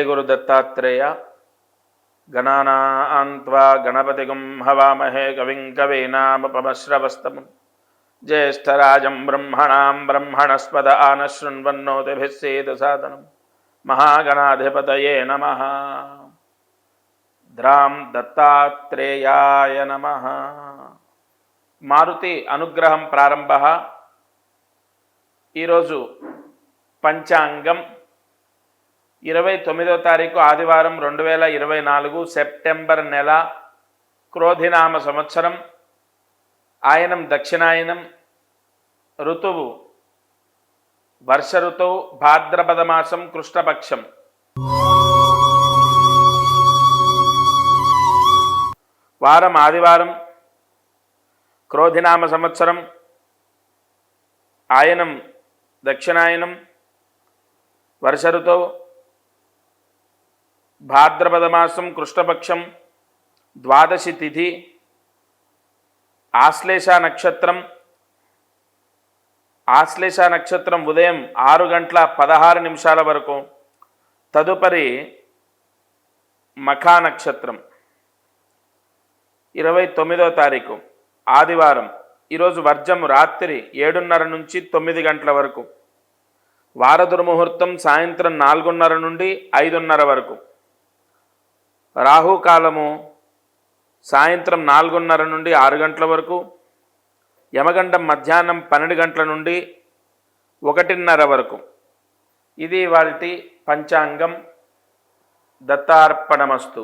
గురు దత్తాత్రేయ. గణానాన్వా గణపతిగం హవామహే కవిం కవీనామపమశ్రవస్తమం జ్యేష్ఠరాజం బ్రహ్మణాం బ్రహ్మణస్పద ఆనశృణ్వన్నోతిభిస్సేద సాధనం మహాగణాధిపతయే నమ. ద్రాం దత్తాత్రేయాయ నమ. మారుతి అనుగ్రహం ప్రారంభ. ఈరోజు పంచాంగం ఇరవై తొమ్మిదో తారీఖు ఆదివారం రెండు వేల ఇరవై నాలుగు సెప్టెంబర్ నెల క్రోధినామ సంవత్సరం. ఆయనం దక్షిణాయనం ఋతువు. వర్ష ఋతువు భాద్రపద మాసం కృష్ణపక్షం. వారం ఆదివారం క్రోధినామ సంవత్సరం. ఆయనం దక్షిణాయనం వర్ష ఋతువు భాద్రపదమాసం కృష్ణపక్షం ద్వాదశి తిథి ఆశ్లేష నక్షత్రం ఆశ్లేష నక్షత్రం ఉదయం ఆరు గంటల పదహారు నిమిషాల వరకు. తదుపరి మఖా నక్షత్రం. ఇరవై తొమ్మిదో తారీఖు ఆదివారం. ఈరోజు వర్జం రాత్రి ఏడున్నర నుంచి తొమ్మిది గంటల వరకు. వారదుర్ముహూర్తం సాయంత్రం నాలుగున్నర నుండి ఐదున్నర వరకు. రాహుకాలము సాయంత్రం నాలుగున్నర నుండి ఆరు గంటల వరకు యమగండం మధ్యాహ్నం పన్నెండు గంటల నుండి ఒకటిన్నర వరకు. ఇది వారి పంచాంగం దత్తార్పణమస్తు.